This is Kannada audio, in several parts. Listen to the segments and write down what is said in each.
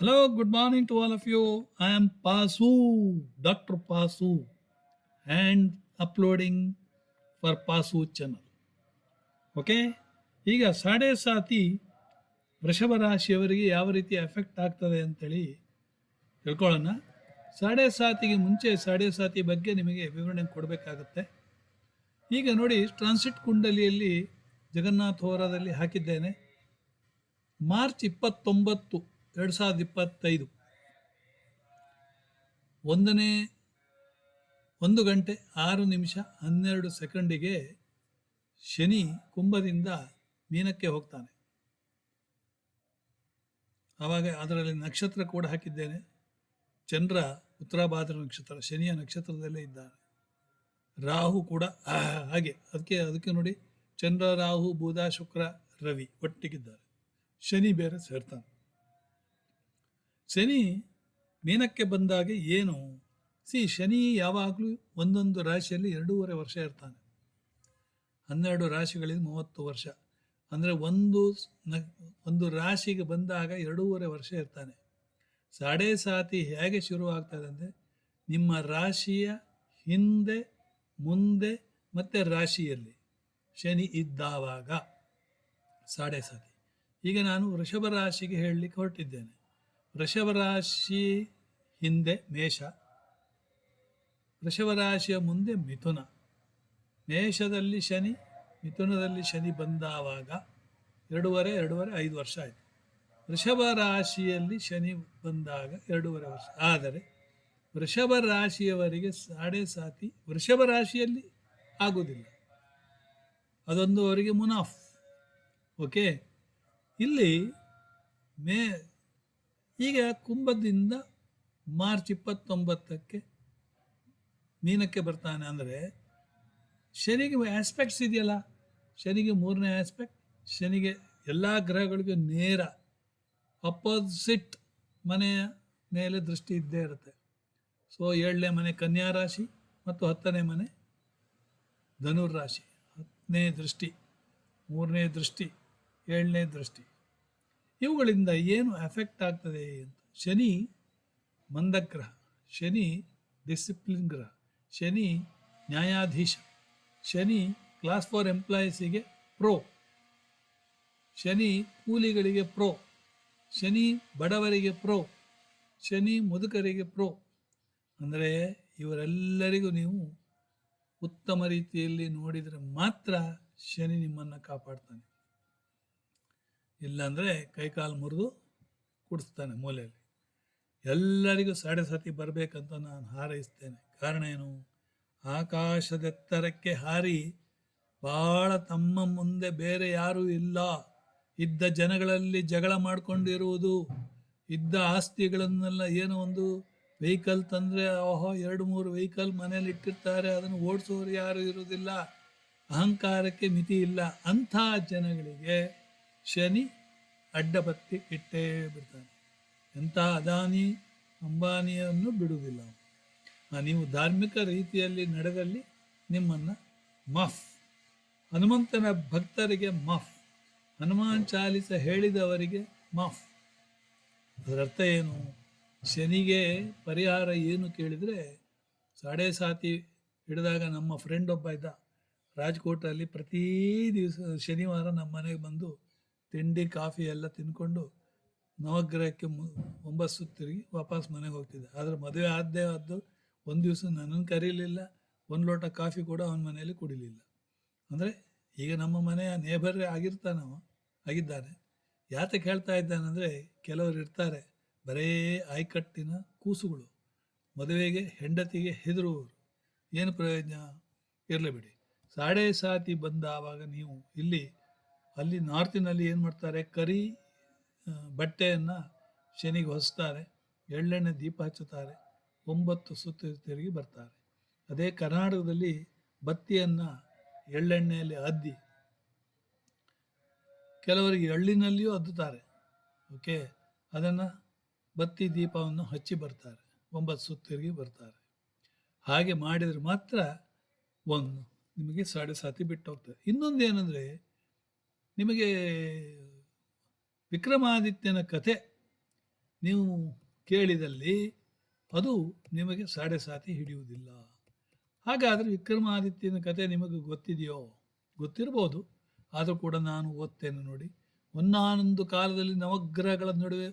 Hello, good morning to all of you. I am Pasu, Dr. Pasu, and uploading for Pasu channel. Okay ಈಗ ಸಾಡೆ ಸಾತಿ ವೃಷಭ ರಾಶಿಯವರಿಗೆ ಯಾವ ರೀತಿ ಎಫೆಕ್ಟ್ ಆಗ್ತದೆ ಅಂತೇಳಿ ತಿಳ್ಕೊಳ್ಳೋಣ ಸಾಡೆ ಸಾತಿಗೆ ಮುಂಚೆ ಸಾಡೆ ಸಾತಿ ಬಗ್ಗೆ ನಿಮಗೆ ವಿವರಣೆ ಕೊಡಬೇಕಾಗತ್ತೆ ಈಗ ನೋಡಿ ಟ್ರಾನ್ಸಿಟ್ ಕುಂಡಲಿಯಲ್ಲಿ ಜಗನ್ನಾಥ ಹೋರಾದಲ್ಲಿ ಹಾಕಿದ್ದೇನೆ ಮಾರ್ಚ್ ಇಪ್ಪತ್ತೊಂಬತ್ತು ಎರಡು ಸಾವಿರದ ಇಪ್ಪತ್ತೈದು. ಒಂದನೇ ಒಂದು ಗಂಟೆ ಆರು ನಿಮಿಷ ಹನ್ನೆರಡು ಸೆಕೆಂಡಿಗೆ ಶನಿ ಕುಂಭದಿಂದ ಮೀನಕ್ಕೆ ಹೋಗ್ತಾನೆ. ಆವಾಗ ಅದರಲ್ಲಿ ನಕ್ಷತ್ರ ಕೂಡ ಹಾಕಿದ್ದೇನೆ. ಚಂದ್ರ ಉತ್ತರಾಭಾದ್ರ ನಕ್ಷತ್ರ, ಶನಿಯ ನಕ್ಷತ್ರದಲ್ಲೇ ಇದ್ದಾನೆ. ರಾಹು ಕೂಡ ಹಾಗೆ. ಅದಕ್ಕೆ ಅದಕ್ಕೆ ನೋಡಿ ಚಂದ್ರ, ರಾಹು, ಬುಧ, ಶುಕ್ರ, ರವಿ ಒಟ್ಟಿಗಿದ್ದಾರೆ. ಶನಿ ಬೇರೆ ಸೇರ್ತಾನೆ. ಶನಿ ಮೀನಕ್ಕೆ ಬಂದಾಗ ಏನು? ಸಿ, ಶನಿ ಯಾವಾಗಲೂ ಒಂದೊಂದು ರಾಶಿಯಲ್ಲಿ ಎರಡೂವರೆ ವರ್ಷ ಇರ್ತಾನೆ. ಹನ್ನೆರಡು ರಾಶಿಗಳಿಗೆ ಮೂವತ್ತು ವರ್ಷ. ಅಂದರೆ ಒಂದು ಒಂದು ರಾಶಿಗೆ ಬಂದಾಗ ಎರಡೂವರೆ ವರ್ಷ ಇರ್ತಾನೆ. ಸಾಡೆ ಸಾತಿ ಹೇಗೆ ಶುರು ಆಗ್ತದೆ ಅಂದರೆ ನಿಮ್ಮ ರಾಶಿಯ ಹಿಂದೆ, ಮುಂದೆ ಮತ್ತು ರಾಶಿಯಲ್ಲಿ ಶನಿ ಇದ್ದಾವಾಗ ಸಾಡೆ ಸಾತಿ. ಈಗ ನಾನು ವೃಷಭ ರಾಶಿಗೆ ಹೇಳಲಿಕ್ಕೆ ಹೊರಟಿದ್ದೇನೆ. ವೃಷಭ ರಾಶಿ ಹಿಂದೆ ಮೇಷ. ವೃಷಭ ರಾಶಿಯ ಮುಂದೆ ಮಿಥುನ. ಮೇಷದಲ್ಲಿ ಶನಿ, ಮಿಥುನದಲ್ಲಿ ಶನಿ ಬಂದಾವಾಗ ಎರಡೂವರೆ ಎರಡೂವರೆ, ಐದು ವರ್ಷ ಆಯಿತು. ವೃಷಭ ರಾಶಿಯಲ್ಲಿ ಶನಿ ಬಂದಾಗ ಎರಡೂವರೆ ವರ್ಷ. ಆದರೆ ವೃಷಭ ರಾಶಿಯವರಿಗೆ ಸಾಡೆ ಸಾತಿ ವೃಷಭ ರಾಶಿಯಲ್ಲಿ ಆಗೋದಿಲ್ಲ ಅದೊಂದು ಅವರಿಗೆ ಮುನಾಫ್. ಓಕೆ ಇಲ್ಲಿ ಮೇ ಈಗ ಕುಂಭದಿಂದ ಮಾರ್ಚ್ ಇಪ್ಪತ್ತೊಂಬತ್ತಕ್ಕೆ ಮೀನಕ್ಕೆ ಬರ್ತಾನೆ ಅಂದರೆ ಶನಿಗೆ ಆಸ್ಪೆಕ್ಟ್ಸ್ ಇದೆಯಲ್ಲ? ಶನಿಗೆ ಮೂರನೇ ಆಸ್ಪೆಕ್ಟ್ ಶನಿಗೆ ಎಲ್ಲ ಗ್ರಹಗಳಿಗೂ ನೇರ ಅಪೋಸಿಟ್ ಮನೆಯ ಮೇಲೆ ದೃಷ್ಟಿ ಇದ್ದೇ ಇರುತ್ತೆ. ಸೊ ಏಳನೇ ಮನೆ ಕನ್ಯಾ ರಾಶಿ ಮತ್ತು ಹತ್ತನೇ ಮನೆ ಧನುರ್ ರಾಶಿ. ಹತ್ತನೇ ದೃಷ್ಟಿ, ಮೂರನೇ ದೃಷ್ಟಿ, ಏಳನೇ ದೃಷ್ಟಿ. ಇವುಗಳಿಂದ ಏನು ಎಫೆಕ್ಟ್ ಆಗ್ತದೆ ಅಂತ. ಶನಿ ಮಂದಗ್ರಹ, ಶನಿ ಡಿಸಿಪ್ಲಿನ್ ಗ್ರಹ, ಶನಿ ನ್ಯಾಯಾಧೀಶ, ಶನಿ ಕ್ಲಾಸ್ ಫೋರ್ ಎಂಪ್ಲಾಯೀಸಿಗೆ ಪ್ರೋ, ಶನಿ ಕೂಲಿಗಳಿಗೆ ಪ್ರೋ, ಶನಿ ಬಡವರಿಗೆ ಪ್ರೋ, ಶನಿ ಮುದುಕರಿಗೆ ಪ್ರೋ. ಅಂದರೆ ಇವರೆಲ್ಲರಿಗೂ ನೀವು ಉತ್ತಮ ರೀತಿಯಲ್ಲಿ ನೋಡಿದರೆ ಮಾತ್ರ ಶನಿ ನಿಮ್ಮನ್ನು ಕಾಪಾಡ್ತಾನೆ. ಇಲ್ಲಾಂದರೆ ಕೈಕಾಲು ಮುರಿದು ಕುಡಿಸ್ತಾನೆ ಮೂಲೆಯಲ್ಲಿ. ಎಲ್ಲರಿಗೂ ಸತಿ ಬರಬೇಕಂತ ನಾನು ಹಾರೈಸ್ತೇನೆ. ಕಾರಣ ಏನು? ಆಕಾಶದೆತ್ತರಕ್ಕೆ ಹಾರಿ ಭಾಳ ತಮ್ಮ ಮುಂದೆ ಬೇರೆ ಯಾರೂ ಇಲ್ಲ. ಇದ್ದ ಜನಗಳಲ್ಲಿ ಜಗಳ ಮಾಡಿಕೊಂಡಿರುವುದು, ಇದ್ದ ಆಸ್ತಿಗಳನ್ನೆಲ್ಲ ಏನೋ ಒಂದು ವೆಹಿಕಲ್ ತಂದರೆ, ಓಹೋ, ಎರಡು ಮೂರು ವೆಹಿಕಲ್ ಮನೇಲಿ ಇಟ್ಟಿರ್ತಾರೆ, ಅದನ್ನು ಓಡಿಸೋರು ಯಾರು ಇರುವುದಿಲ್ಲ. ಅಹಂಕಾರಕ್ಕೆ ಮಿತಿ ಇಲ್ಲ. ಅಂಥ ಜನಗಳಿಗೆ ಶನಿ ಅಡ್ಡಪತ್ತಿ ಇಟ್ಟೇ ಬಿಡ್ತಾನೆ. ಎಂತಹ ಅದಾನಿ ಅಂಬಾನಿಯನ್ನು ಬಿಡುವುದಿಲ್ಲ. ನೀವು ಧಾರ್ಮಿಕ ರೀತಿಯಲ್ಲಿ ನಡೆದಲ್ಲಿ ನಿಮ್ಮನ್ನು ಮಫ್, ಹನುಮಂತನ ಭಕ್ತರಿಗೆ ಮಫ್, ಹನುಮಾನ್ ಚಾಲಿಸ ಹೇಳಿದವರಿಗೆ ಮಫ್. ಅದರರ್ಥ ಏನು? ಶನಿಗೆ ಪರಿಹಾರ ಏನು ಕೇಳಿದರೆ, ಸಾಡೆ ಸಾತಿ ಹಿಡಿದಾಗ ನಮ್ಮ ಫ್ರೆಂಡ್ ಒಬ್ಬ ಇದ್ದ ರಾಜ್ಕೋಟಲ್ಲಿ ಪ್ರತಿ ದಿವಸ ಶನಿವಾರ ನಮ್ಮ ಮನೆಗೆ ಬಂದು ತಿಂಡಿ, ಕಾಫಿ ಎಲ್ಲ ತಿನ್ಕೊಂಡು ನವಗ್ರಹಕ್ಕೆ ಒಂಬತ್ತು ತಿರುಗಿ ವಾಪಸ್ ಮನೆಗೆ ಹೋಗ್ತಿದ್ದೆ. ಆದರೆ ಮದುವೆ ಆದ್ದೇ ಆದ್ದು ಒಂದು ದಿವಸ ನನ್ನನ್ನು ಕರೀಲಿಲ್ಲ, ಒಂದು ಲೋಟ ಕಾಫಿ ಕೂಡ ಅವನ ಮನೆಯಲ್ಲಿ ಕುಡಿಲಿಲ್ಲ. ಅಂದರೆ ಈಗ ನಮ್ಮ ಮನೆಯ ನೇಬರೇ ಆಗಿರ್ತಾನವ ಆಗಿದ್ದಾನೆ. ಯಾತಕ್ಕೆ ಹೇಳ್ತಾ ಇದ್ದಾನಂದರೆ ಕೆಲವರು ಇರ್ತಾರೆ, ಬರೇ ಆಯ್ಕಟ್ಟಿನ ಕೂಸುಗಳು, ಮದುವೆಗೆ ಹೆಂಡತಿಗೆ ಹೆದರುವವರು. ಏನು ಪ್ರಯೋಜನ? ಇರಲಿ ಬಿಡಿ. ಸಾಡೆ ಸಾತಿ ಬಂದ ಆವಾಗ ನೀವು ಇಲ್ಲಿ ಅಲ್ಲಿ ನಾರ್ತಿನಲ್ಲಿ ಏನು ಮಾಡ್ತಾರೆ? ಕರಿ ಬಟ್ಟೆಯನ್ನು ಶನಿಗೆ ಹೊಸ್ತಾರೆ, ಎಳ್ಳೆಣ್ಣೆ ದೀಪ ಹಚ್ಚುತ್ತಾರೆ, ಒಂಬತ್ತು ಸುತ್ತು ತಿರುಗಿ ಬರ್ತಾರೆ. ಅದೇ ಕರ್ನಾಟಕದಲ್ಲಿ ಬತ್ತಿಯನ್ನು ಎಳ್ಳೆಣ್ಣೆಯಲ್ಲಿ ಅದ್ದಿ ಕೆಲವರಿಗೆ ಎಳ್ಳಿನಲ್ಲಿಯೂ ಅದ್ದುತ್ತಾರೆ ಓಕೆ? ಅದನ್ನು ಬತ್ತಿ ದೀಪವನ್ನು ಹಚ್ಚಿ ಬರ್ತಾರೆ, ಒಂಬತ್ತು ಸುತ್ತು ತಿರುಗಿ ಬರ್ತಾರೆ. ಹಾಗೆ ಮಾಡಿದರೆ ಮಾತ್ರ ಒಂದು ನಿಮಗೆ ಸಾಡೆ ಸಾತಿ ಬಿಟ್ಟು ಹೋಗ್ತದೆ ಇನ್ನೊಂದು ಏನಂದರೆ ನಿಮಗೆ ವಿಕ್ರಮಾದಿತ್ಯನ ಕಥೆ ನೀವು ಕೇಳಿದಲ್ಲಿ ಅದು ನಿಮಗೆ ಸಾಡೆ ಸಾತಿ ಹಿಡಿಯುವುದಿಲ್ಲ. ಹಾಗಾದರೆ ವಿಕ್ರಮಾದಿತ್ಯನ ಕತೆ ನಿಮಗೆ ಗೊತ್ತಿದೆಯೋ? ಗೊತ್ತಿರ್ಬೋದು. ಆದರೂ ಕೂಡ ನಾನು ಓದ್ತೇನೆ ನೋಡಿ. ಒಂದಾನೊಂದು ಕಾಲದಲ್ಲಿ ನವಗ್ರಹಗಳ ನಡುವೆ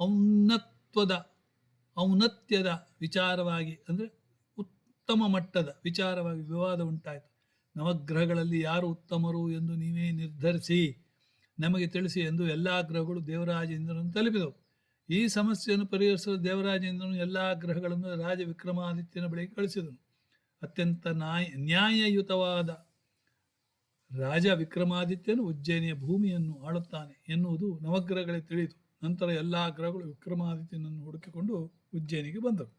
ಔನ್ನತ್ವದ, ಔನ್ನತ್ಯದ ವಿಚಾರವಾಗಿ ಅಂದರೆ ಉತ್ತಮ ಮಟ್ಟದ ವಿಚಾರವಾಗಿ ವಿವಾದ ಉಂಟಾಯಿತು. ನವಗ್ರಹಗಳಲ್ಲಿ ಯಾರು ಉತ್ತಮರು ಎಂದು ನೀವೇ ನಿರ್ಧರಿಸಿ ನಮಗೆ ತಿಳಿಸಿ ಎಂದು ಎಲ್ಲ ಗ್ರಹಗಳು ದೇವರಾಜೇಂದ್ರನನ್ನು ತಲುಪಿದವು. ಈ ಸಮಸ್ಯೆಯನ್ನು ಪರಿಹರಿಸಲು ದೇವರಾಜೇಂದ್ರನು ಎಲ್ಲ ಗ್ರಹಗಳನ್ನು ರಾಜ ವಿಕ್ರಮಾದಿತ್ಯನ ಬಳಿಗೆ ಕಳಿಸಿದನು. ಅತ್ಯಂತ ನ್ಯಾಯ ನ್ಯಾಯಯುತವಾದ ರಾಜ ವಿಕ್ರಮಾದಿತ್ಯನು ಉಜ್ಜಯಿನಿಯ ಭೂಮಿಯನ್ನು ಆಳುತ್ತಾನೆ ಎನ್ನುವುದು ನವಗ್ರಹಗಳೇ ತಿಳಿಯಿತು. ನಂತರ ಎಲ್ಲ ಗ್ರಹಗಳು ವಿಕ್ರಮಾದಿತ್ಯನನ್ನು ಹುಡುಕಿಕೊಂಡು ಉಜ್ಜಯನಿಗೆ ಬಂದರು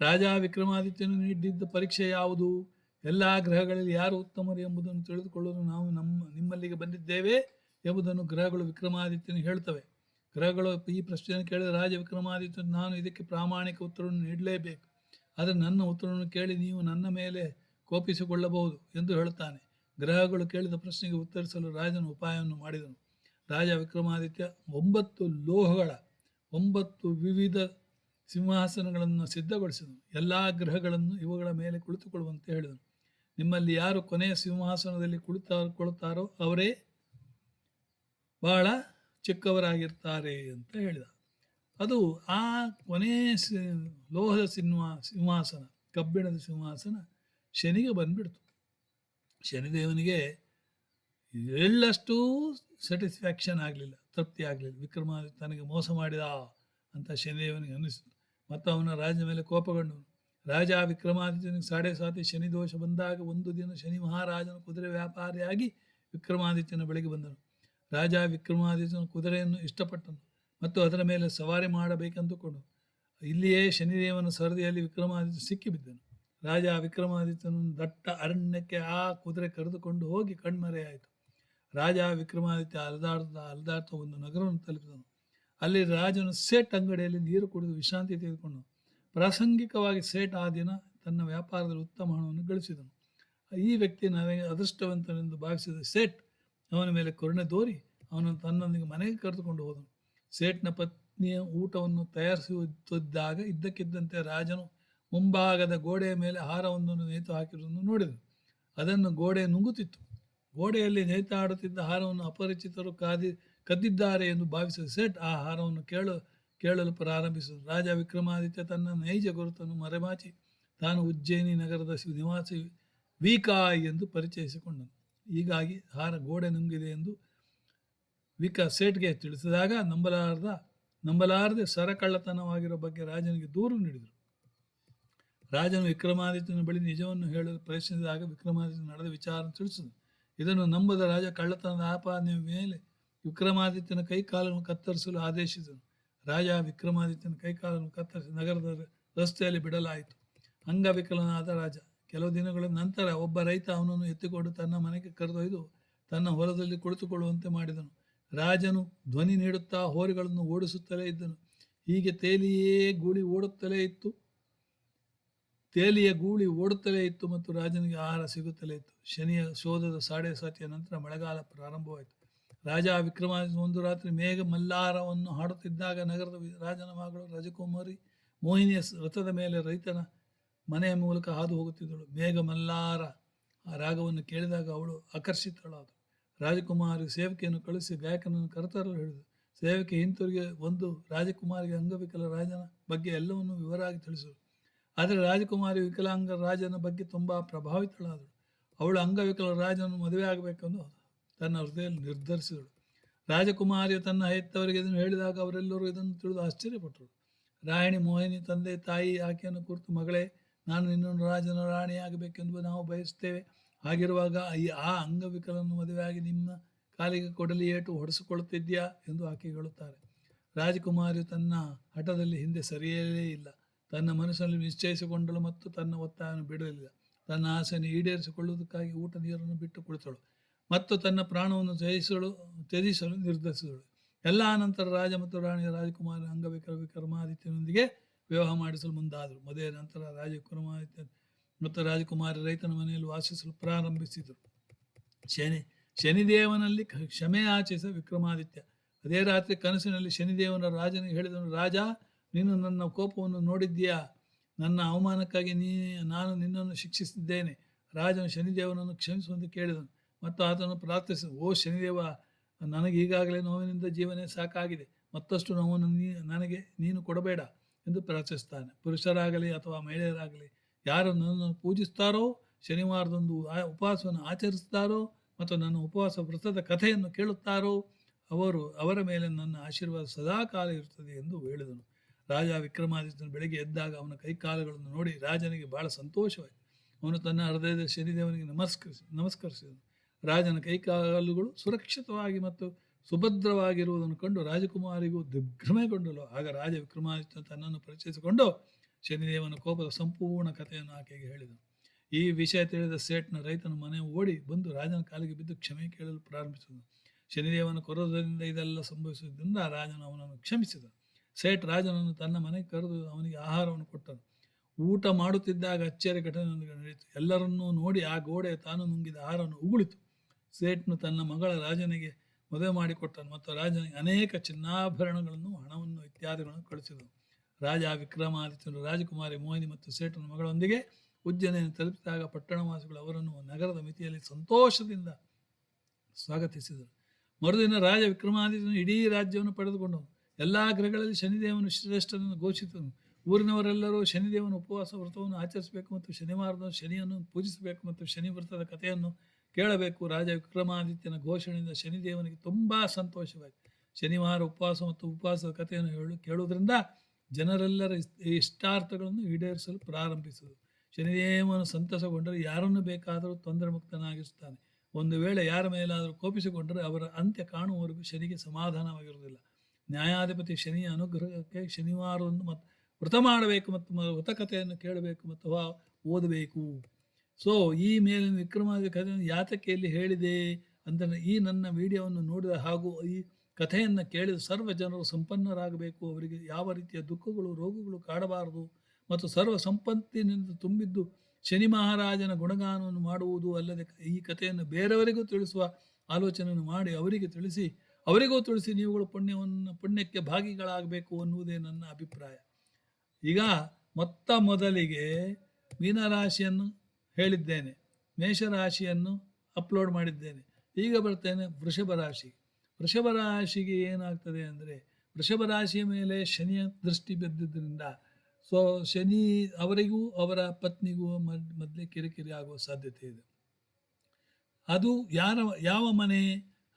ರಾಜ ವಿಕ್ರಮಾದಿತ್ಯನು ನೀಡಿದ್ದ ಪರೀಕ್ಷೆ ಯಾವುದು? ಎಲ್ಲ ಗ್ರಹಗಳಲ್ಲಿ ಯಾರು ಉತ್ತಮರು ಎಂಬುದನ್ನು ತಿಳಿದುಕೊಳ್ಳಲು ನಾವು ನಮ್ಮ, ನಿಮ್ಮಲ್ಲಿಗೆ ಬಂದಿದ್ದೇವೆ ಎಂಬುದನ್ನು ಗ್ರಹಗಳು ವಿಕ್ರಮಾದಿತ್ಯನು ಹೇಳ್ತವೆ. ಗ್ರಹಗಳು ಈ ಪ್ರಶ್ನೆಯನ್ನು ಕೇಳಿದ ರಾಜ ವಿಕ್ರಮಾದಿತ್ಯ ನಾನು ಇದಕ್ಕೆ ಪ್ರಾಮಾಣಿಕ ಉತ್ತರವನ್ನು ನೀಡಲೇಬೇಕು. ಆದರೆ ನನ್ನ ಉತ್ತರವನ್ನು ಕೇಳಿ ನೀವು ನನ್ನ ಮೇಲೆ ಕೋಪಿಸಿಕೊಳ್ಳಬಹುದು ಎಂದು ಹೇಳುತ್ತಾನೆ. ಗ್ರಹಗಳು ಕೇಳಿದ ಪ್ರಶ್ನೆಗೆ ಉತ್ತರಿಸಲು ರಾಜನು ಉಪಾಯವನ್ನು ಮಾಡಿದನು. ರಾಜ ವಿಕ್ರಮಾದಿತ್ಯ, ಒಂಬತ್ತು ಲೋಹಗಳ, ಒಂಬತ್ತು ವಿವಿಧ ಸಿಂಹಾಸನಗಳನ್ನು ಸಿದ್ಧಗೊಳಿಸಿದನು. ಎಲ್ಲ ಗ್ರಹಗಳನ್ನು ಇವುಗಳ ಮೇಲೆ ಕುಳಿತುಕೊಳ್ಳುವಂತೆ ಹೇಳಿದನು. ನಿಮ್ಮಲ್ಲಿ ಯಾರು ಕೊನೆಯ ಸಿಂಹಾಸನದಲ್ಲಿ ಕುಳಿತಾ ಕೊಳ್ತಾರೋ ಅವರೇ ಬಹಳ ಚಿಕ್ಕವರಾಗಿರ್ತಾರೆ ಅಂತ ಹೇಳಿದ. ಅದು ಆ ಕೊನೆಯ ಲೋಹದ ಸಿಂಹ ಸಿಂಹಾಸನ, ಕಬ್ಬಿಣದ ಸಿಂಹಾಸನ ಶನಿಗೆ ಬಂದ್ಬಿಡ್ತು. ಶನಿದೇವನಿಗೆ ಎಳ್ಳಷ್ಟು ಸ್ಯಾಟಿಸ್ಫ್ಯಾಕ್ಷನ್ ಆಗಲಿಲ್ಲ, ತೃಪ್ತಿ ಆಗಲಿಲ್ಲ. ವಿಕ್ರಮ ತನಗೆ ಮೋಸ ಮಾಡಿದ ಅಂತ ಶನಿದೇವನಿಗೆ ಅನ್ನಿಸಿತು. ಮತ್ತು ಅವನ ರಾಜನ ಮೇಲೆ ಕೋಪಗೊಂಡನು ರಾಜ ವಿಕ್ರಮಾದಿತ್ಯನಿಗೆ ಸಾಡೆ ಸಾತಿ ಶನಿ ದೋಷ ಬಂದಾಗ ಒಂದು ದಿನ ಶನಿ ಮಹಾರಾಜನ ಕುದುರೆ ವ್ಯಾಪಾರಿಯಾಗಿ ವಿಕ್ರಮಾದಿತ್ಯನ ಬಳಿಗೆ ಬಂದನು. ರಾಜ ವಿಕ್ರಮಾದಿತ್ಯನ ಕುದುರೆಯನ್ನು ಇಷ್ಟಪಟ್ಟನು ಮತ್ತು ಅದರ ಮೇಲೆ ಸವಾರಿ ಮಾಡಬೇಕೆಂದುಕೊಂಡು ಇಲ್ಲಿಯೇ ಶನಿದೇವನ ಸರದಿಯಲ್ಲಿ ವಿಕ್ರಮಾದಿತ್ಯ ಸಿಕ್ಕಿಬಿದ್ದನು. ರಾಜ ವಿಕ್ರಮಾದಿತ್ಯನು ದಟ್ಟ ಅರಣ್ಯಕ್ಕೆ ಆ ಕುದುರೆ ಕರೆದುಕೊಂಡು ಹೋಗಿ ಕಣ್ಮರೆಯಾಯಿತು. ರಾಜ ವಿಕ್ರಮಾದಿತ್ಯ ಅಲ್ದಾಡ್ತಾ ಅಲ್ದಾಡ್ತಾ ಒಂದು ನಗರವನ್ನು ತಲುಪಿದನು. ಅಲ್ಲಿ ರಾಜನು ಸೇಟ್ ಅಂಗಡಿಯಲ್ಲಿ ನೀರು ಕುಡಿದು ವಿಶ್ರಾಂತಿ ತೆಗೆದುಕೊಂಡನು. ಪ್ರಾಸಂಗಿಕವಾಗಿ ಸೇಟ್ ಆ ದಿನ ತನ್ನ ವ್ಯಾಪಾರದಲ್ಲಿ ಉತ್ತಮ ಹಣವನ್ನು ಗಳಿಸಿದನು. ಈ ವ್ಯಕ್ತಿ ನನಗೆ ಅದೃಷ್ಟವಂತನೆಂದು ಭಾವಿಸಿದ ಸೇಟ್ ಅವನ ಮೇಲೆ ಕರುಣೆ ತೋರಿ ಅವನನ್ನು ತನ್ನೊಂದಿಗೆ ಮನೆಗೆ ಕರೆದುಕೊಂಡು ಹೋದನು. ಸೇಟ್ನ ಪತ್ನಿಯ ಊಟವನ್ನು ತಯಾರಿಸುತ್ತಿದ್ದಾಗ ಇದ್ದಕ್ಕಿದ್ದಂತೆ ರಾಜನು ಮುಂಭಾಗದ ಗೋಡೆಯ ಮೇಲೆ ಹಾರವೊಂದನ್ನು ನೇತು ಹಾಕಿರುವುದನ್ನು ನೋಡಿದನು. ಅದನ್ನು ಗೋಡೆ ನುಂಗುತ್ತಿತ್ತು. ಗೋಡೆಯಲ್ಲಿ ನೇತಾಡುತ್ತಿದ್ದ ಹಾರವನ್ನು ಅಪರಿಚಿತರು ಕಾದಿ ಕದ್ದಿದ್ದಾರೆ ಎಂದು ಭಾವಿಸಿದ ಸೇಟ್ ಆ ಹಾರವನ್ನು ಕೇಳು ಕೇಳಲು ಪ್ರಾರಂಭಿಸಿದರು. ರಾಜ ವಿಕ್ರಮಾದಿತ್ಯ ತನ್ನ ನೈಜ ಗುರುತನ್ನು ಮರೆಮಾಚಿ ತಾನು ಉಜ್ಜಯಿನಿ ನಗರದ ನಿವಾಸಿ ವಿಕಾಯ್ ಎಂದು ಪರಿಚಯಿಸಿಕೊಂಡನು. ಹೀಗಾಗಿ ಹಾರ ಗೋಡೆ ನುಂಗಿದೆ ಎಂದು ವಿಕ ಸೇಟ್ಗೆ ತಿಳಿಸಿದಾಗ ನಂಬಲಾರದ, ನಂಬಲಾರದೆ ಸರಕಳ್ಳತನವಾಗಿರೋ ಬಗ್ಗೆ ರಾಜನಿಗೆ ದೂರು ನೀಡಿದರು. ರಾಜನು ವಿಕ್ರಮಾದಿತ್ಯನ ಬಳಿ ನಿಜವನ್ನು ಹೇಳಲು ಪ್ರಯತ್ನಿಸಿದಾಗ ವಿಕ್ರಮಾದಿತ್ಯ ನಡೆದ ವಿಚಾರ ತಿಳಿಸಿದನು. ಇದನ್ನು ನಂಬದ ರಾಜ ಕಳ್ಳತನದ ಆಪಾದನೆಯ ಮೇಲೆ ವಿಕ್ರಮಾದಿತ್ಯನ ಕೈಕಾಲನ್ನು ಕತ್ತರಿಸಲು ಆದೇಶಿಸಿದನು. ರಾಜ ವಿಕ್ರಮಾದಿತ್ಯನ ಕೈಕಾಲನ್ನು ಕತ್ತರಿಸಿ ನಗರದ ರಸ್ತೆಯಲ್ಲಿ ಬಿಡಲಾಯಿತು. ಅಂಗವಿಕಲನಾದ ರಾಜ, ಕೆಲವು ದಿನಗಳ ನಂತರ ಒಬ್ಬ ರೈತ ಅವನನ್ನು ಎತ್ತಿಕೊಂಡು ತನ್ನ ಮನೆಗೆ ಕರೆದೊಯ್ದು ತನ್ನ ಹೊಲದಲ್ಲಿ ಕುಳಿತುಕೊಳ್ಳುವಂತೆ ಮಾಡಿದನು. ರಾಜನು ಧ್ವನಿ ನೀಡುತ್ತಾ ಹೋರಿಗಳನ್ನು ಓಡಿಸುತ್ತಲೇ ಇದ್ದನು. ಹೀಗೆ ತೇಲಿಯೇ ಗೂಳಿ ಓಡುತ್ತಲೇ ಇತ್ತು. ತೇಲಿಯ ಗೂಳಿ ಓಡುತ್ತಲೇ ಇತ್ತು ಮತ್ತು ರಾಜನಿಗೆ ಆಹಾರ ಸಿಗುತ್ತಲೇ ಇತ್ತು. ಶನಿಯ ಶೋಧದ ಸಾಡೆ ಸಾತಿಯ ನಂತರ ಮಳೆಗಾಲ ಪ್ರಾರಂಭವಾಯಿತು. ರಾಜ ವಿಕ್ರಮಾದಿತ್ಯ ಒಂದು ರಾತ್ರಿ ಮೇಘ ಮಲ್ಲಾರವನ್ನು ಹಾಡುತ್ತಿದ್ದಾಗ ನಗರದ ರಾಜನ ಮಗಳು ರಾಜಕುಮಾರಿ ಮೋಹಿನಿಯ ರಥದ ಮೇಲೆ ರೈತನ ಮನೆಯ ಮೂಲಕ ಹಾದು ಹೋಗುತ್ತಿದ್ದಳು. ಮೇಘ ಮಲ್ಲಾರ ಆ ರಾಗವನ್ನು ಕೇಳಿದಾಗ ಅವಳು ಆಕರ್ಷಿತಳಾದಳು. ರಾಜಕುಮಾರಿ ಸೇವಕಿಯನ್ನು ಕಳಿಸಿ ಗಾಯಕನನ್ನು ಕರೆತರಲು ಹೇಳಿದರು ಸೇವಕಿ ಹಿಂತಿರುಗಿ ಒಂದು ರಾಜಕುಮಾರಿಗೆ ಅಂಗವಿಕಲ ರಾಜನ ಬಗ್ಗೆ ಎಲ್ಲವನ್ನೂ ವಿವರವಾಗಿ ತಿಳಿಸಿದರು ಆದರೆ ರಾಜಕುಮಾರಿ ವಿಕಲಾಂಗ ರಾಜನ ಬಗ್ಗೆ ತುಂಬ ಪ್ರಭಾವಿತಳಾದಳು. ಅವಳು ಅಂಗವಿಕಲ ರಾಜನನ್ನು ಮದುವೆ ಆಗಬೇಕೆಂದು ತನ್ನ ಹೃದಯದಲ್ಲಿ ನಿರ್ಧರಿಸಿದಳು. ರಾಜಕುಮಾರಿಯು ತನ್ನ ಹೆತ್ತವರಿಗೆ ಇದನ್ನು ಹೇಳಿದಾಗ ಅವರೆಲ್ಲರೂ ಇದನ್ನು ತಿಳಿದು ಆಶ್ಚರ್ಯಪಟ್ಟರು. ರಾಯಣಿ ಮೋಹಿನಿ ತಂದೆ, ತಾಯಿ, ಆಕೆಯನ್ನು ಕುರಿತು, ಮಗಳೇ, ನಾನು ನಿನ್ನನ್ನು ರಾಜನ ರಾಣಿಯಾಗಬೇಕೆಂದು ನಾವು ಬಯಸುತ್ತೇವೆ. ಹಾಗಿರುವಾಗ ಈ ಆ ಅಂಗವಿಕಲನ್ನು ಮದುವೆಯಾಗಿ ನಿಮ್ಮ ಕಾಲಿಗೆ ಕೊಡಲಿ ಏಟು ಹೊಡೆಸಿಕೊಳ್ಳುತ್ತಿದ್ಯಾ ಎಂದು ಆಕೆ ಹೇಳುತ್ತಾರೆ. ರಾಜಕುಮಾರಿಯು ತನ್ನ ಹಠದಲ್ಲಿ ಹಿಂದೆ ಸರಿಯಲೇ ಇಲ್ಲ. ತನ್ನ ಮನಸ್ಸಲ್ಲಿ ನಿಶ್ಚಯಿಸಿಕೊಂಡಳು ಮತ್ತು ತನ್ನ ಒತ್ತಾಯವನ್ನು ಬಿಡಲಿಲ್ಲ. ತನ್ನ ಆಸೆಯನ್ನು ಈಡೇರಿಸಿಕೊಳ್ಳುವುದಕ್ಕಾಗಿ ಊಟ ನೀರನ್ನು ಬಿಟ್ಟು ಕುಳಿತಳು. ಮತ್ತು ತನ್ನ ಪ್ರಾಣವನ್ನು ತ್ಯಜಿಸಲು ತ್ಯಜಿಸಲು ನಿರ್ಧರಿಸಿದಳು. ಎಲ್ಲ ನಂತರ ರಾಜ ಮತ್ತು ರಾಣಿಯ ರಾಜಕುಮಾರ ಅಂಗವಿಕಲ ವಿಕ್ರಮಾದಿತ್ಯನೊಂದಿಗೆ ವಿವಾಹ ಮಾಡಿಸಲು ಮುಂದಾದರು. ಮದುವೆ ನಂತರ ರಾಜ ವಿಕ್ರಮಾದಿತ್ಯ ಮತ್ತು ರಾಜಕುಮಾರಿ ರೈತನ ಮನೆಯಲ್ಲಿ ವಾಸಿಸಲು ಪ್ರಾರಂಭಿಸಿದರು. ಶನಿ, ಶನಿದೇವನಲ್ಲಿ ಕ್ಷಮೆ ಆಚಿಸ ವಿಕ್ರಮಾದಿತ್ಯ. ಅದೇ ರಾತ್ರಿ ಕನಸಿನಲ್ಲಿ ಶನಿದೇವನ ರಾಜನಿಗೆ ಹೇಳಿದನು, ರಾಜ, ನೀನು ನನ್ನ ಕೋಪವನ್ನು ನೋಡಿದ್ದೀಯಾ? ನನ್ನ ಅವಮಾನಕ್ಕಾಗಿ ನೀ, ನಾನು ನಿನ್ನನ್ನು ಶಿಕ್ಷಿಸಿದ್ದೇನೆ. ರಾಜನು ಶನಿದೇವನನ್ನು ಕ್ಷಮಿಸುವಂತೆ ಕೇಳಿದನು. ಮತ್ತು ಆತನು ಪ್ರಾರ್ಥಿಸಿ, ಓ ಶನಿದೇವ, ನನಗೆ ಈಗಾಗಲೇ ನೋವಿನಿಂದ ಜೀವನೇ ಸಾಕಾಗಿದೆ. ಮತ್ತಷ್ಟು ನೋವನ್ನು ನೀ, ನನಗೆ ನೀನು ಕೊಡಬೇಡ ಎಂದು ಪ್ರಾರ್ಥಿಸ್ತಾನೆ ಪುರುಷರಾಗಲಿ ಅಥವಾ ಮಹಿಳೆಯರಾಗಲಿ, ಯಾರು ನನ್ನನ್ನು ಪೂಜಿಸ್ತಾರೋ, ಶನಿವಾರದಂದು ಆ ಉಪವಾಸವನ್ನು ಆಚರಿಸ್ತಾರೋ ಮತ್ತು ನನ್ನ ಉಪವಾಸ ವೃತ್ತದ ಕಥೆಯನ್ನು ಕೇಳುತ್ತಾರೋ, ಅವರು ಅವರ ಮೇಲೆ ನನ್ನ ಆಶೀರ್ವಾದ ಸದಾಕಾಲ ಇರುತ್ತದೆ ಎಂದು ಹೇಳಿದನು. ರಾಜ ವಿಕ್ರಮಾದಿತ್ಯನು ಬೆಳಗ್ಗೆ ಎದ್ದಾಗ ಅವನ ಕೈಕಾಲುಗಳನ್ನು ನೋಡಿ ರಾಜನಿಗೆ ಬಹಳ ಸಂತೋಷವಾಯಿತು. ಅವನು ತನ್ನ ಹೃದಯದ ಶನಿದೇವನಿಗೆ ನಮಸ್ಕರಿಸಿ, ನಮಸ್ಕರಿಸಿದನು. ರಾಜನ ಕೈಕಾಲುಗಳು ಸುರಕ್ಷಿತವಾಗಿ ಮತ್ತು ಸುಭದ್ರವಾಗಿರುವುದನ್ನು ಕಂಡು ರಾಜಕುಮಾರಿಗೂ ದಿಗ್ಭ್ರಮೆಗೊಂಡಳು ಆಗ ರಾಜ ವಿಕ್ರಮಾದಿತ್ಯ ತನ್ನನ್ನು ಪರಿಚಯಿಸಿಕೊಂಡು ಶನಿದೇವನ ಕೋಪದ ಸಂಪೂರ್ಣ ಕಥೆಯನ್ನು ಆಕೆಗೆ ಹೇಳಿದನು. ಈ ವಿಷಯ ತಿಳಿದ ಸೇಟ್ನ ರೈತನ ಮನೆ ಓಡಿ ಬಂದು ರಾಜನ ಕಾಲಿಗೆ ಬಿದ್ದು ಕ್ಷಮೆ ಕೇಳಲು ಪ್ರಾರಂಭಿಸಿದನು. ಶನಿದೇವನ ಕೊರೋದರಿಂದ ಇದೆಲ್ಲ ಸಂಭವಿಸುವುದರಿಂದ ರಾಜನು ಅವನನ್ನು ಕ್ಷಮಿಸಿದ ಸೇಟ್ ರಾಜನನ್ನು ತನ್ನ ಮನೆಗೆ ಕರೆದು ಅವನಿಗೆ ಆಹಾರವನ್ನು ಕೊಟ್ಟನು. ಊಟ ಮಾಡುತ್ತಿದ್ದಾಗ ಅಚ್ಚರಿ ಘಟನೆ ನಡೆಯಿತು. ಎಲ್ಲರನ್ನೂ ನೋಡಿ ಆ ಗೋಡೆ ತಾನು ನುಂಗಿದ ಆಹಾರವನ್ನು ಉಗುಳಿತು. ಸೇಟ್ನು ತನ್ನ ಮಗಳ ರಾಜನಿಗೆ ಮದುವೆ ಮಾಡಿಕೊಟ್ಟನು ಮತ್ತು ರಾಜನಿಗೆ ಅನೇಕ ಚಿನ್ನಾಭರಣಗಳನ್ನು, ಹಣವನ್ನು ಇತ್ಯಾದಿಗಳನ್ನು ಕಳಿಸಿದನು. ರಾಜ ವಿಕ್ರಮಾದಿತ್ಯನು ರಾಜಕುಮಾರಿ ಮೋಹಿನಿ ಮತ್ತು ಸೇಠನ ಮಗಳೊಂದಿಗೆ ಉಜ್ಜನೆಯನ್ನು ತಲುಪಿದಾಗ ಪಟ್ಟಣವಾಸಿಗಳು ಅವರನ್ನು ನಗರದ ಮಿತಿಯಲ್ಲಿ ಸಂತೋಷದಿಂದ ಸ್ವಾಗತಿಸಿದರು. ಮರುದಿನ ರಾಜ ವಿಕ್ರಮಾದಿತ್ಯನು ಇಡೀ ರಾಜ್ಯವನ್ನು ಪಡೆದುಕೊಂಡನು. ಎಲ್ಲ ಗ್ರಹಗಳಲ್ಲಿ ಶನಿದೇವನು ಶ್ರೇಷ್ಠನನ್ನು ಘೋಷಿಸಿದನು. ಊರಿನವರೆಲ್ಲರೂ ಶನಿದೇವನ ಉಪವಾಸ ವ್ರತವನ್ನು ಆಚರಿಸಬೇಕು ಮತ್ತು ಶನಿವಾರದ ಶನಿಯನ್ನು ಪೂಜಿಸಬೇಕು ಮತ್ತು ಶನಿ ವ್ರತದ ಕಥೆಯನ್ನು ಕೇಳಬೇಕು. ರಾಜ ವಿಕ್ರಮಾದಿತ್ಯನ ಘೋಷಣೆಯಿಂದ ಶನಿದೇವನಿಗೆ ತುಂಬ ಸಂತೋಷವಾಯಿತು. ಶನಿವಾರ ಉಪವಾಸ ಮತ್ತು ಉಪವಾಸದ ಕಥೆಯನ್ನು ಹೇಳು, ಕೇಳುವುದರಿಂದ ಜನರೆಲ್ಲರ ಇಷ್ಟಾರ್ಥಗಳನ್ನು ಈಡೇರಿಸಲು ಪ್ರಾರಂಭಿಸಿದರು ಶನಿದೇವನು ಸಂತಸಗೊಂಡರೆ ಯಾರನ್ನು ಬೇಕಾದರೂ ತೊಂದರೆ ಮುಕ್ತನಾಗಿಸುತ್ತಾನೆ ಒಂದು ವೇಳೆ ಯಾರ ಮೇಲಾದರೂ ಕೋಪಿಸಿಕೊಂಡರೆ ಅವರ ಅಂತ್ಯ ಕಾಣುವವರೆಗೂ ಶನಿಗೆ ಸಮಾಧಾನವಾಗಿರುವುದಿಲ್ಲ. ನ್ಯಾಯಾಧಿಪತಿ ಶನಿಯ ಅನುಗ್ರಹಕ್ಕೆ ಶನಿವಾರವನ್ನು ಮತ್ತು ವ್ರತ ಮಾಡಬೇಕು ಮತ್ತು ವ್ರತಕಥೆಯನ್ನು ಕೇಳಬೇಕು ಮತ್ತು ಓದಬೇಕು. ಸೊ ಈ ಮೇಲಿನ ವಿಕ್ರಮಾದಿತ್ಯ ಕಥೆಯನ್ನು ಯಾತಕೆಯಲ್ಲಿ ಹೇಳಿದೆ ಅಂತ ಈ ನನ್ನ ವಿಡಿಯೋವನ್ನು ನೋಡಿದ ಹಾಗೂ ಈ ಕಥೆಯನ್ನು ಕೇಳಿದ ಸರ್ವ ಜನರು ಸಂಪನ್ನರಾಗಬೇಕು. ಅವರಿಗೆ ಯಾವ ರೀತಿಯ ದುಃಖಗಳು, ರೋಗಗಳು ಕಾಡಬಾರದು ಮತ್ತು ಸರ್ವ ಸಂಪತ್ತಿನಿಂದ ತುಂಬಿದ್ದು ಶನಿ ಮಹಾರಾಜನ ಗುಣಗಾನವನ್ನು ಮಾಡುವುದು ಅಲ್ಲದೆ ಈ ಕಥೆಯನ್ನು ಬೇರೆಯವರಿಗೂ ತಿಳಿಸುವ ಆಲೋಚನೆಯನ್ನು ಮಾಡಿ ಅವರಿಗೆ ತಿಳಿಸಿ, ಅವರಿಗೂ ತಿಳಿಸಿ ನೀವುಗಳು ಪುಣ್ಯವನ್ನು, ಪುಣ್ಯಕ್ಕೆ ಭಾಗಿಗಳಾಗಬೇಕು ಅನ್ನುವುದೇ ನನ್ನ ಅಭಿಪ್ರಾಯ. ಈಗ ಮೊತ್ತ ಮೊದಲಿಗೆ ಮೀನರಾಶಿಯನ್ನು ಹೇಳಿದ್ದೇನೆ. ಮೇಷರಾಶಿಯನ್ನು ಅಪ್ಲೋಡ್ ಮಾಡಿದ್ದೇನೆ. ಈಗ ಬರ್ತೇನೆ ವೃಷಭ ರಾಶಿ. ವೃಷಭ ರಾಶಿಗೆ ಏನಾಗ್ತದೆ ಅಂದರೆ ವೃಷಭ ರಾಶಿಯ ಮೇಲೆ ಶನಿಯ ದೃಷ್ಟಿ ಬಿದ್ದಿದ್ದರಿಂದ ಸೊ ಶನಿ ಅವರಿಗೂ ಅವರ ಪತ್ನಿಗೂ ಮದ್, ಮೊದಲೇ ಕಿರಿಕಿರಿ ಆಗುವ ಸಾಧ್ಯತೆ ಇದೆ. ಅದು ಯಾರ, ಯಾವ ಮನೆ?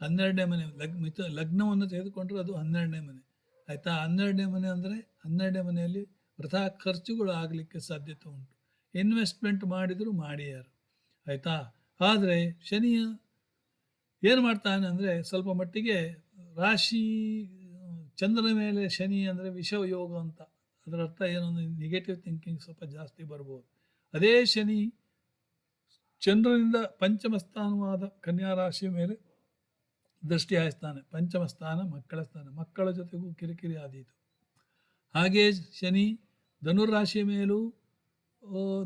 ಹನ್ನೆರಡನೇ ಮನೆ. ಲಗ್ ಮಿತ ಲಗ್ನವನ್ನು ತೆಗೆದುಕೊಂಡ್ರೆ ಅದು ಹನ್ನೆರಡನೇ ಮನೆ. ಆಯಿತಾ? ಹನ್ನೆರಡನೇ ಮನೆ ಅಂದರೆ ಹನ್ನೆರಡನೇ ಮನೆಯಲ್ಲಿ ವೃಥಾ ಖರ್ಚುಗಳು ಆಗಲಿಕ್ಕೆ ಸಾಧ್ಯತೆ ಉಂಟು. ಇನ್ವೆಸ್ಟ್ಮೆಂಟ್ ಮಾಡಿದರೂ ಮಾಡಿಯಾರು. ಆಯಿತಾ? ಆದರೆ ಶನಿಯ ಏನು ಮಾಡ್ತಾನೆ ಅಂದರೆ ಸ್ವಲ್ಪ ಮಟ್ಟಿಗೆ ರಾಶಿ, ಚಂದ್ರನ ಮೇಲೆ ಶನಿ ಅಂದರೆ ವಿಷಯೋಗ ಅಂತ. ಅದರ ಅರ್ಥ ಏನೊಂದು ನೆಗೆಟಿವ್ ಥಿಂಕಿಂಗ್ ಸ್ವಲ್ಪ ಜಾಸ್ತಿ ಬರ್ಬೋದು. ಅದೇ ಶನಿ ಚಂದ್ರನಿಂದ ಪಂಚಮ ಸ್ಥಾನವಾದ ಕನ್ಯಾ ರಾಶಿಯ ಮೇಲೆ ದೃಷ್ಟಿ ಹಾಯಿಸ್ತಾನೆ. ಪಂಚಮ ಸ್ಥಾನ ಮಕ್ಕಳ ಸ್ಥಾನ. ಮಕ್ಕಳ ಜೊತೆಗೂ ಕಿರಿಕಿರಿ ಆದೀತು. ಹಾಗೆ ಶನಿ ಧನುರಾಶಿಯ ಮೇಲೂ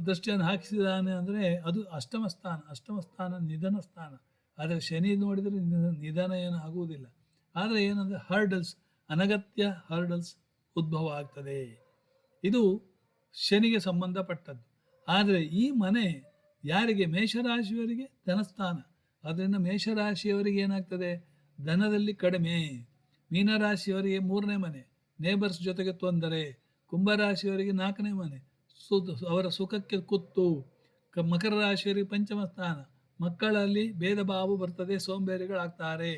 ದೃಷ್ಟಿಯನ್ನು ಹಾಕಿಸಿದಾನೆ ಅಂದರೆ ಅದು ಅಷ್ಟಮ ಸ್ಥಾನ ಅಷ್ಟಮ ಸ್ಥಾನ, ನಿಧನ ಸ್ಥಾನ. ಆದರೆ ಶನಿ ನೋಡಿದರೆ ನಿಧ- ನಿಧನ ಏನು ಆಗುವುದಿಲ್ಲ. ಆದರೆ ಏನಂದರೆ ಹರ್ಡಲ್ಸ್ ಅನಗತ್ಯ ಹರ್ಡಲ್ಸ್ ಉದ್ಭವ ಆಗ್ತದೆ. ಇದು ಶನಿಗೆ ಸಂಬಂಧಪಟ್ಟದ್ದು. ಆದರೆ ಈ ಮನೆ ಯಾರಿಗೆ? ಮೇಷರಾಶಿಯವರಿಗೆ ಧನಸ್ಥಾನ. ಅದರಿಂದ ಮೇಷರಾಶಿಯವರಿಗೆ ಏನಾಗ್ತದೆ? ಧನದಲ್ಲಿ ಕಡಿಮೆ. ಮೀನರಾಶಿಯವರಿಗೆ ಮೂರನೇ ಮನೆ ನೇಬರ್ಸ್ ಜೊತೆಗೆ ತೊಂದರೆ. ಕುಂಭರಾಶಿಯವರಿಗೆ ನಾಲ್ಕನೇ ಮನೆ. ಅವರ ಸುಖಕ್ಕೆ ಕುತ್ತು. ಮಕರ ರಾಶಿಯಲ್ಲಿ ಪಂಚಮ ಸ್ಥಾನ. ಮಕ್ಕಳಲ್ಲಿ ಭೇದ ಭಾವ ಬರ್ತದೆ, ಸೋಂಬೇರಿಗಳಾಗ್ತಾರೆ.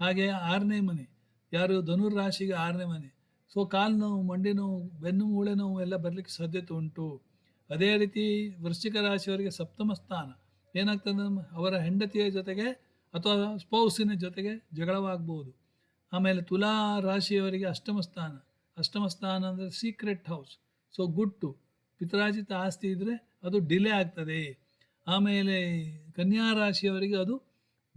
ಹಾಗೆ ಆರನೇ ಮನೆ. ಯಾರು ಧನುರ್ ರಾಶಿಗೆ ಆರನೇ ಮನೆ. ಸೊ ಕಾಲು ನೋವು ಮಂಡಿ ನೋವು ಬೆನ್ನು ಮೂಳೆ ನೋವು ಎಲ್ಲ ಬರಲಿಕ್ಕೆ ಸಾಧ್ಯತೆ ಉಂಟು. ಅದೇ ರೀತಿ ವೃಶ್ಚಿಕ ರಾಶಿಯವರಿಗೆ ಸಪ್ತಮ ಸ್ಥಾನ. ಏನಾಗ್ತದೆ ಅವರ ಹೆಂಡತಿಯ ಜೊತೆಗೆ ಅಥವಾ ಸ್ಪೌಸಿನ ಜೊತೆಗೆ ಜಗಳವಾಗ್ಬೋದು. ಆಮೇಲೆ ತುಲಾ ರಾಶಿಯವರಿಗೆ ಅಷ್ಟಮ ಸ್ಥಾನ. ಅಷ್ಟಮ ಸ್ಥಾನ ಅಂದರೆ ಸೀಕ್ರೆಟ್ ಹೌಸ್ ಸೊ, ಗುಟ್ಟು. ಪಿತ್ರಾಜಿತ ಆಸ್ತಿ ಇದ್ದರೆ ಅದು ಡಿಲೇ ಆಗ್ತದೆ. ಆಮೇಲೆ ಕನ್ಯಾ ರಾಶಿಯವರಿಗೆ ಅದು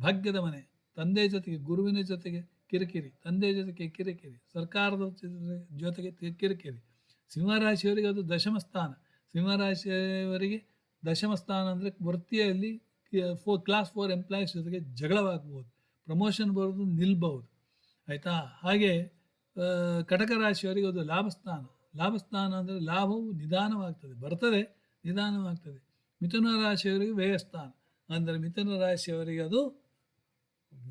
ಭಾಗ್ಯದ ಮನೆ. ತಂದೆ ಜೊತೆಗೆ, ಗುರುವಿನ ಜೊತೆಗೆ ಕಿರಿಕಿರಿ. ತಂದೆ ಜೊತೆಗೆ ಕಿರಿಕಿರಿ. ಸರ್ಕಾರದ ಜೊತೆ- ಜೊತೆಗೆ ಕಿರಿಕಿರಿ. ಸಿಂಹರಾಶಿಯವರಿಗೆ ಅದು ದಶಮ ಸ್ಥಾನ. ಸಿಂಹರಾಶಿಯವರಿಗೆ ದಶಮ ಸ್ಥಾನ ಅಂದರೆ ವೃತ್ತಿಯಲ್ಲಿ ಫೋರ್ ಕ್ಲಾಸ್ ಫೋರ್ ಎಂಪ್ಲಾಯೀಸ್ ಜೊತೆಗೆ ಜಗಳವಾಗ್ಬೋದು. ಪ್ರಮೋಷನ್ ಬರೋದು ನಿಲ್ಬಹುದು. ಆಯಿತಾ? ಹಾಗೆ ಕಟಕ ರಾಶಿಯವರಿಗೆ ಅದು ಲಾಭಸ್ಥಾನ. ಲಾಭಸ್ಥಾನ ಅಂದರೆ ಲಾಭವು ನಿಧಾನವಾಗ್ತದೆ, ಬರ್ತದೆ, ನಿಧಾನವಾಗ್ತದೆ. ಮಿಥುನ ರಾಶಿಯವರಿಗೆ ವ್ಯಯಸ್ಥಾನ. ಅಂದರೆ ಮಿಥುನ ರಾಶಿಯವರಿಗೆ ಅದು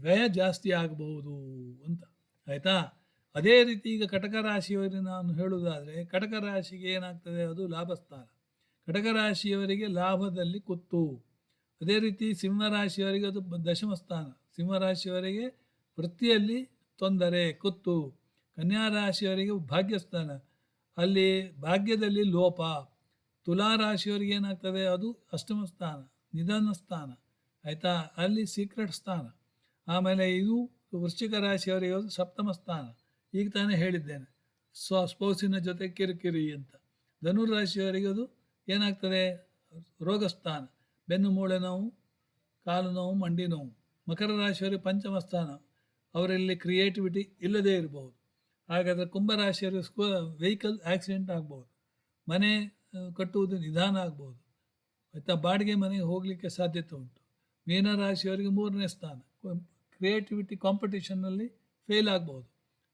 ವ್ಯಯ ಜಾಸ್ತಿ ಆಗಬಹುದು ಅಂತ. ಆಯಿತಾ? ಅದೇ ರೀತಿ ಈಗ ಕಟಕ ರಾಶಿಯವರಿಗೆ ನಾನು ಹೇಳುವುದಾದರೆ ಕಟಕ ರಾಶಿಗೆ ಏನಾಗ್ತದೆ? ಅದು ಲಾಭಸ್ಥಾನ. ಕಟಕ ರಾಶಿಯವರಿಗೆ ಲಾಭದಲ್ಲಿ ಕುತ್ತು. ಅದೇ ರೀತಿ ಸಿಂಹರಾಶಿಯವರಿಗೆ ಅದು ದಶಮ ಸ್ಥಾನ. ಸಿಂಹರಾಶಿಯವರಿಗೆ ವೃತ್ತಿಯಲ್ಲಿ ತೊಂದರೆ, ಕುತ್ತು. ಕನ್ಯಾ ರಾಶಿಯವರಿಗೆ ಭಾಗ್ಯಸ್ಥಾನ. ಅಲ್ಲಿ ಭಾಗ್ಯದಲ್ಲಿ ಲೋಪ. ತುಲಾ ರಾಶಿಯವರಿಗೆ ಏನಾಗ್ತದೆ? ಅದು ಅಷ್ಟಮ ಸ್ಥಾನ, ನಿಧನ ಸ್ಥಾನ, ಆಯಿತಾ? ಅಲ್ಲಿ ಸೀಕ್ರೆಟ್ ಸ್ಥಾನ. ಆಮೇಲೆ ಇದು ವೃಶ್ಚಿಕ ರಾಶಿಯವರಿಗೆ ಸಪ್ತಮ ಸ್ಥಾನ. ಈಗ ತಾನೇ ಹೇಳಿದ್ದೇನೆ, ಸ್ವ ಸ್ಪೌಸಿನ ಜೊತೆ ಕಿರಿಕಿರಿ ಅಂತ. ಧನುರ್ ರಾಶಿಯವರಿಗೆ ಅದು ಏನಾಗ್ತದೆ? ರೋಗಸ್ಥಾನ ಬೆನ್ನು, ಮೂಳೆ ನೋವು, ಕಾಲು ನೋವು, ಮಂಡಿ ನೋವು. ಮಕರ ರಾಶಿಯವರಿಗೆ ಪಂಚಮ ಸ್ಥಾನ. ಅವರಲ್ಲಿ ಕ್ರಿಯೇಟಿವಿಟಿ ಇಲ್ಲದೇ ಇರಬಹುದು. ಹಾಗಾದರೆ ಕುಂಭರಾಶಿಯರು ಸ್ಕೂ ವೆಹಿಕಲ್ ಆಕ್ಸಿಡೆಂಟ್ ಆಗ್ಬೋದು. ಮನೆ ಕಟ್ಟುವುದು ನಿಧಾನ ಆಗ್ಬೋದು. ಆಯಿತಾ? ಬಾಡಿಗೆ ಮನೆಗೆ ಹೋಗಲಿಕ್ಕೆ ಸಾಧ್ಯತೆ ಉಂಟು. ಮೀನರಾಶಿಯವರಿಗೆ ಮೂರನೇ ಸ್ಥಾನ. ಕ್ರಿಯೇಟಿವಿಟಿ ಕಾಂಪಿಟೇಷನ್ನಲ್ಲಿ ಫೇಲ್ ಆಗ್ಬೋದು.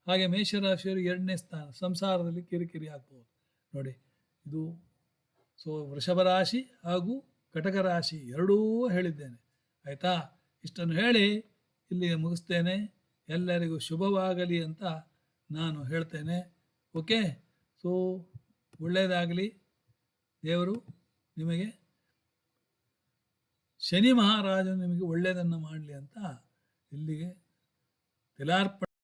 ಹಾಗೆ ಮೇಷರಾಶಿಯವರಿಗೆ ಎರಡನೇ ಸ್ಥಾನ. ಸಂಸಾರದಲ್ಲಿ ಕಿರಿಕಿರಿ ಆಗ್ಬೋದು. ನೋಡಿ, ಇದು ಸೊ ವೃಷಭ ರಾಶಿ ಹಾಗೂ ಕಟಕ ರಾಶಿ ಎರಡೂ ಹೇಳಿದ್ದೇನೆ. ಆಯಿತಾ? ಇಷ್ಟನ್ನು ಹೇಳಿ ಇಲ್ಲಿಗೆ ಮುಗಿಸ್ತೇನೆ. ಎಲ್ಲರಿಗೂ ಶುಭವಾಗಲಿ ಅಂತ ನಾನು ಹೇಳ್ತೇನೆ. ಓಕೆ? ಸೊ ಒಳ್ಳೆಯದಾಗಲಿ ದೇವರು ನಿಮಗೆ, ಶನಿ ಮಹಾರಾಜನು ನಿಮಗೆ ಒಳ್ಳೆಯದನ್ನು ಮಾಡಲಿ ಅಂತ ಇಲ್ಲಿಗೆ ತಿಲಾರ್ಪಣೆ